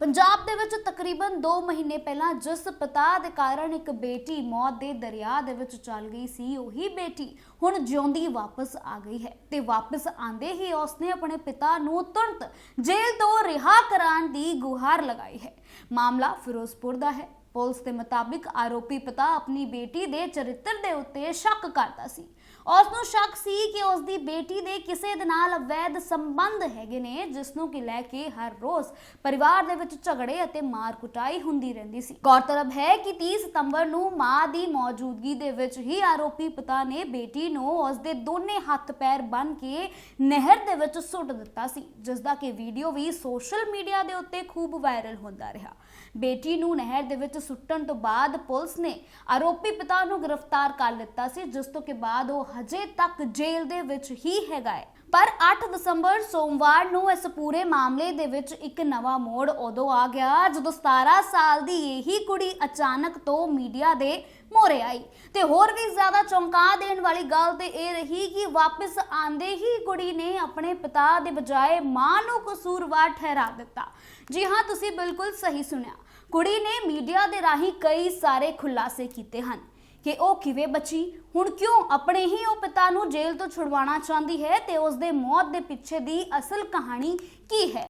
ਪੰਜਾਬ ਦੇ ਵਿੱਚ ਤਕਰੀਬਨ 2 ਮਹੀਨੇ ਪਹਿਲਾਂ ਜਿਸ ਪਿਤਾ ਦੇ ਕਾਰਨ ਇੱਕ ਬੇਟੀ ਮੌਤ ਦੇ ਦਰਿਆ ਦੇ ਵਿੱਚ ਚਲ ਗਈ ਸੀ, ਉਹੀ ਬੇਟੀ ਹੁਣ ਜਿਉਂਦੀ ਵਾਪਸ ਆ ਗਈ ਹੈ ਤੇ ਵਾਪਸ ਆਂਦੇ ਹੀ ਉਸਨੇ ਆਪਣੇ ਪਿਤਾ ਨੂੰ ਤੁਰੰਤ ਜੇਲ੍ਹ ਤੋਂ ਰਿਹਾ ਕਰਾਉਣ ਦੀ ਗੁਹਾਰ ਲਗਾਈ ਹੈ। ਮਾਮਲਾ ਫਿਰੋਜ਼ਪੁਰ ਦਾ ਹੈ। ਪੁਲਿਸ ਦੇ ਮੁਤਾਬਿਕ ਆਰੋਪੀ ਪਿਤਾ ਆਪਣੀ ਬੇਟੀ ਦੇ ਚਰਿੱਤਰ ਦੇ ਉੱਤੇ ਸ਼ੱਕ ਕਰਦਾ ਸੀ। ਉਸ ਨੂੰ ਸ਼ੱਕ ਸੀ ਕਿ ਉਸ ਦੀ ਬੇਟੀ ਦੇ ਕਿਸੇ ਦੇ ਨਾਲ ਅਵੈਧ ਸੰਬੰਧ ਹੈਗੇ ਨੇ, ਜਿਸ ਨੂੰ ਕਿ ਲੈ ਕੇ ਹਰ ਰੋਜ਼ ਪਰਿਵਾਰ ਦੇ ਵਿੱਚ ਝਗੜੇ ਅਤੇ ਮਾਰ ਕੁਟਾਈ ਹੁੰਦੀ ਰਹਿੰਦੀ ਸੀ। ਗੌਰਤਲਬ ਹੈ ਕਿ 30 ਸਤੰਬਰ ਨੂੰ ਮਾਂ ਦੀ ਮੌਜੂਦਗੀ ਦੇ ਵਿੱਚ ਹੀ ਆਰੋਪੀ ਪਿਤਾ ਨੇ ਬੇਟੀ ਨੂੰ ਉਸ ਦੇ ਦੋਨੇ ਹੱਥ ਪੈਰ ਬੰਨ ਕੇ ਨਹਿਰ ਦੇ ਵਿੱਚ ਸੁੱਟ ਦਿੱਤਾ ਸੀ, ਜਿਸ ਦਾ ਕਿ ਵੀਡੀਓ ਵੀ ਸੋਸ਼ਲ ਮੀਡੀਆ ਦੇ ਉੱਤੇ ਖੂਬ ਵਾਇਰਲ ਹੁੰਦਾ ਰਿਹਾ। ਬੇਟੀ ਨੂੰ ਨਹਿਰ ਦੇ ਵਿੱਚ ਸੁੱਟਣ ਤੋਂ ਬਾਅਦ ਪੁਲਿਸ ਨੇ ਆਰੋਪੀ ਪਿਤਾ ਨੂੰ ਗ੍ਰਿਫਤਾਰ ਕਰ ਲਿੱਤਾ ਸੀ, ਜਿਸ ਤੋਂ ਕਿ ਬਾਅਦ ਉਹ ਹਜੇ ਤੱਕ ਜੇਲ੍ਹ ਦੇ ਵਿੱਚ ਹੀ ਹੈਗਾ ਹੈ। ਪਰ 8 ਦਸੰਬਰ ਸੋਮਵਾਰ ਨੂੰ ਇਸ ਪੂਰੇ ਮਾਮਲੇ ਦੇ ਵਿੱਚ ਇੱਕ ਨਵਾਂ ਮੋੜ ਉਦੋਂ ਆ ਗਿਆ, ਜਦੋਂ 17 ਸਾਲ ਦੀ ਇਹੀ ਕੁੜੀ ਅਚਾਨਕ ਤੋਂ ਮੀਡੀਆ ਦੇ ਮੋਰੇ ਆਈ। ਤੇ ਹੋਰ ਵੀ ਜ਼ਿਆਦਾ ਚੌਂਕਾ ਦੇਣ ਵਾਲੀ ਗੱਲ ਤੇ ਇਹ ਰਹੀ ਕਿ ਵਾਪਸ ਆਂਦੇ ਹੀ ਕੁੜੀ ਨੇ ਆਪਣੇ ਪਿਤਾ ਦੇ ਬਜਾਏ ਮਾਂ ਨੂੰ ਕਸੂਰਵਾਰ ਠਹਿਰਾ ਦਿੱਤਾ। ਜੀ ਹਾਂ, ਤੁਸੀਂ ਬਿਲਕੁਲ ਸਹੀ ਸੁਣਿਆ। ਕੁੜੀ ਨੇ ਮੀਡੀਆ ਦੇ ਰਾਹੀਂ ਕਈ ਸਾਰੇ ਖੁਲਾਸੇ ਕੀਤੇ ਹਨ ਕਿ ਉਹ ਕਿਵੇਂ ਬਚੀ, ਹੁਣ ਕਿਉਂ ਆਪਣੇ ਹੀ ਉਹ ਪਿਤਾ ਨੂੰ ਜੇਲ੍ਹ ਤੋਂ ਛੁਡਵਾਉਣਾ ਚਾਹੁੰਦੀ ਹੈ ਤੇ ਉਸ ਦੇ ਮੌਤ ਦੇ ਪਿੱਛੇ ਦੀ ਅਸਲ ਕਹਾਣੀ ਕੀ ਹੈ?